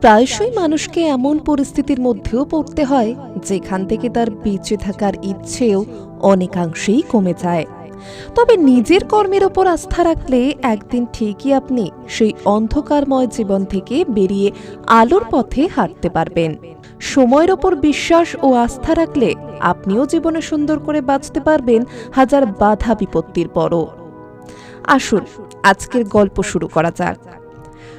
প্রায়শই মানুষকে এমন পরিস্থিতির মধ্যেও পড়তে হয়, যেখান থেকে তার বেঁচে থাকার ইচ্ছেও অনেকাংশেই কমে যায়। তবে নিজের কর্মের ওপর আস্থা রাখলে একদিন ঠিকই আপনি সেই অন্ধকারময় জীবন থেকে বেরিয়ে আলোর পথে হাঁটতে পারবেন। সময়ের ওপর বিশ্বাস ও আস্থা রাখলে আপনিও জীবনে সুন্দর করে বাঁচতে পারবেন হাজার বাধা বিপত্তির পরও। আসুন, আজকের গল্প শুরু করা যাক।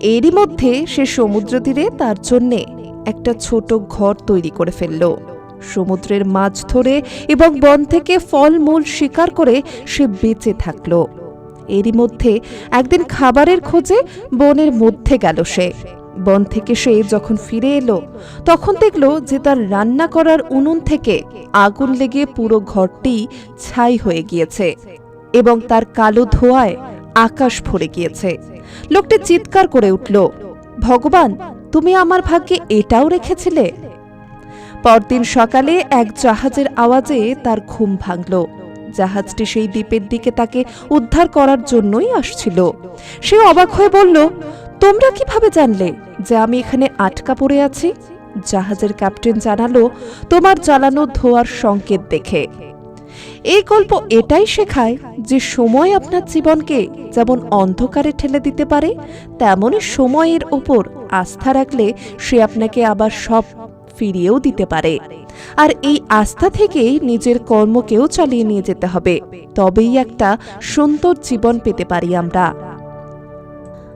এরই মধ্যে সে সমুদ্র তীরে তার জন্যে একটা ছোট ঘর তৈরি করে ফেলল। সমুদ্রের মাছ ধরে এবং বন থেকে ফলমূল শিকার করে সে বেঁচে থাকল। এরই মধ্যে একদিন খাবারের খোঁজে বনের মধ্যে গেল সে। বন থেকে সে যখন ফিরে এলো, তখন দেখল যে তার রান্না করার উনুন থেকে আগুন লেগে পুরো ঘরটি ছাই হয়ে গিয়েছে এবং তার কালো ধোঁয়ায় আকাশ ভরে গিয়েছে। লোকটি চিৎকার করে উঠল, ভগবান, তুমি আমার ভাগ্যে এটাও রেখেছিলে? পরদিন সকালে এক জাহাজের আওয়াজে তার ঘুম ভাঙল। জাহাজটি সেই দ্বীপের দিকে তাকে উদ্ধার করার জন্যই আসছিল। সে অবাক হয়ে বলল, তোমরা কীভাবে জানলে যে আমি এখানে আটকা পড়ে আছি? জাহাজের ক্যাপ্টেন জানালো, তোমার জ্বালানো ধোয়ার সংকেত দেখে। এই গল্প এটাই শেখায় যে সময় আপনার জীবনকে যেমন অন্ধকারে ঠেলে দিতে পারে, তেমনই সময়ের ওপর আস্থা রাখলে সে আপনাকে আবার সব ফিরিয়েও দিতে পারে। আর এই আস্থা থেকেই নিজের কর্মকেও চালিয়ে নিয়ে যেতে হবে। তবেই একটা সুন্দর জীবন পেতে পারি আমরা।